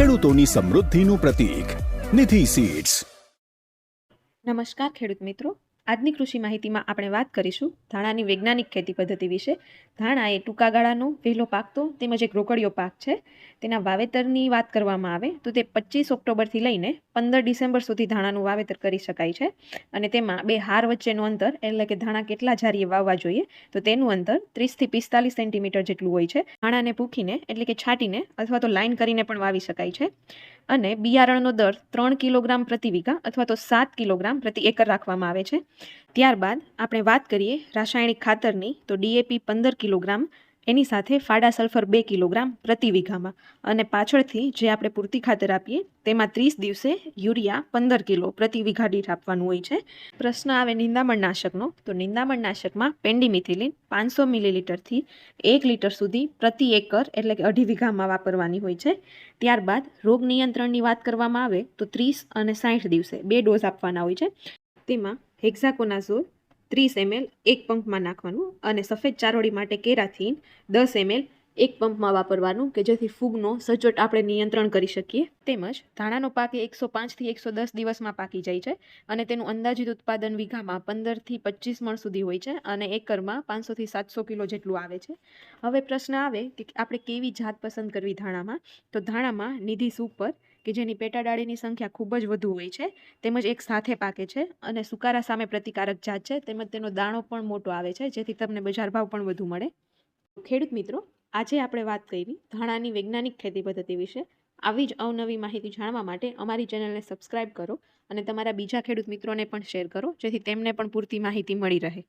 ખેડૂતોની સમૃદ્ધિનું પ્રતીક. નિધિ સીડ્સ નમસ્કાર ખેડૂત મિત્રો. આજની કૃષિ માહિતીમાં આપણે વાત કરીશું ધાણાની વૈજ્ઞાનિક ખેતી પદ્ધતિ વિશે. ધાણા એ ટૂંકા ગાળાનો વહેલો પાકતો તેમજ એક રોકડિયો પાક છે. તેના વાવેતરની વાત કરવામાં આવે તો તે પચીસ ઓક્ટોબરથી લઈને પંદર ડિસેમ્બર સુધી ધાણાનું વાવેતર કરી શકાય છે. અને તેમાં બે હાર વચ્ચેનું અંતર એટલે કે ધાણા કેટલા જારીએ વાવવા જોઈએ તો તેનું અંતર ત્રીસથી પિસ્તાલીસ સેન્ટીમીટર જેટલું હોય છે. ધાણાને પૂખીને એટલે કે છાંટીને અથવા તો લાઇન કરીને પણ વાવી શકાય છે. અને બિયારણનો દર ત્રણ કિલોગ્રામ પ્રતિ વીઘા અથવા તો સાત કિલોગ્રામ પ્રતિ એકર રાખવામાં આવે છે. ત્યારબાદ આપણે વાત કરીએ રાસાયણિક ખાતરની, તો ડીએપી પંદર કિલોગ્રામ એની સાથે ફાડા સલ્ફર બે કિલોગ્રામ પ્રતિ વીઘામાં. અને પાછળથી જે આપણે પૂરતી ખાતર આપીએ, તેમાં ત્રીસ દિવસે યુરિયા પંદર કિલો પ્રતિ વીઘા દીઠ આપવાનું હોય છે. પ્રશ્ન આવે નિંદામણ નાશકનો, તો નિંદામણ નાશકમાં પેન્ડીમિથિલિન પાંચસો મિલીલીટરથી એક લીટર સુધી પ્રતિ એકર એટલે કે અઢી વીઘામાં વાપરવાની હોય છે. ત્યારબાદ રોગ નિયંત્રણની વાત કરવામાં આવે, તો ત્રીસ અને સાઠ દિવસે બે ડોઝ આપવાના હોય છે. તેમાં હેક્ઝાકોનાઝોલ ત્રીસ એમએલ એક પંપમાં નાખવાનું અને સફેદ ચારોળી માટે કેરાથીન દસ એમએલ એક પંપમાં વાપરવાનું કે જેથી ફૂગનો સચોટ આપણે નિયંત્રણ કરી શકીએ. તેમજ ધાણાનો પાક એકસો પાંચથી એકસો દસ દિવસમાં પાકી જાય છે અને તેનું અંદાજિત ઉત્પાદન વીઘામાં પંદરથી પચીસ મણ સુધી હોય છે અને એકરમાં પાંચસોથી સાતસો કિલો જેટલું આવે છે. હવે પ્રશ્ન આવે કે આપણે કેવી જાત પસંદ કરવી ધાણામાં? તો ધાણામાં નિધિ સુપર કે જેની પેટાડાળીની સંખ્યા ખૂબ જ વધુ હોય છે, તેમજ એક સાથે પાકે છે અને સુકારા સામે પ્રતિકારક જાત છે, તેમજ તેનો દાણો પણ મોટો આવે છે, જેથી તમને બજાર ભાવ પણ વધુ મળે. ખેડૂત મિત્રો આજે આપણે વાત કરી ધાણાની વૈજ્ઞાનિક ખેતી પદ્ધતિ વિશે. આવી જ અવનવી માહિતી જાણવા માટે અમારી ચેનલને સબસ્ક્રાઇબ કરો અને તમારા બીજા ખેડૂત મિત્રોને પણ શેર કરો, જેથી તેમને પણ પૂરતી માહિતી મળી રહે.